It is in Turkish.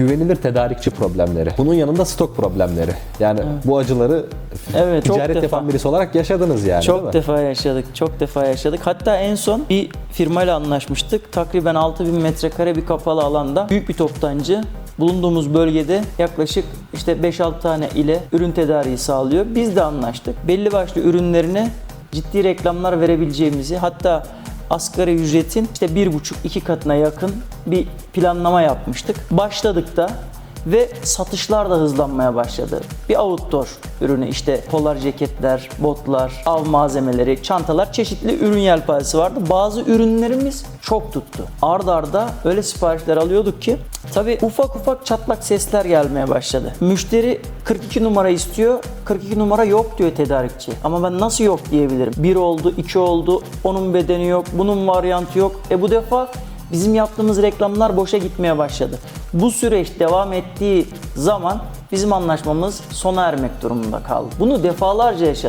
güvenilir tedarikçi problemleri. Bunun yanında stok problemleri. Yani bu acıları Evet, çok ticaret defa. yapan birisi olarak yaşadınız yani? Çok defa yaşadık, çok defa yaşadık. Hatta en son bir firmayla anlaşmıştık. Takriben 6000 metrekare bir kapalı alanda büyük bir toptancı bulunduğumuz bölgede yaklaşık işte 5-6 tane ile ürün tedariği sağlıyor. Biz de anlaştık. Belli başlı ürünlerine ciddi reklamlar verebileceğimizi hatta asgari ücretin işte 1,5-2 katına yakın bir planlama yapmıştık. Başladık da ve satışlar da hızlanmaya başladı. Bir outdoor ürünü işte polar ceketler, botlar, av malzemeleri, çantalar çeşitli ürün yelpazesi vardı. Bazı ürünlerimiz çok tuttu. Ard arda öyle siparişler alıyorduk ki tabi ufak ufak çatlak sesler gelmeye başladı. Müşteri 42 numara istiyor. 42 numara yok diyor tedarikçi. Ama ben nasıl yok diyebilirim. 1 oldu, 2 oldu, onun bedeni yok, bunun varyantı yok. E bu defa bizim yaptığımız reklamlar boşa gitmeye başladı. Bu süreç devam ettiği zaman bizim anlaşmamız sona ermek durumunda kaldı. Bunu defalarca yaşadık.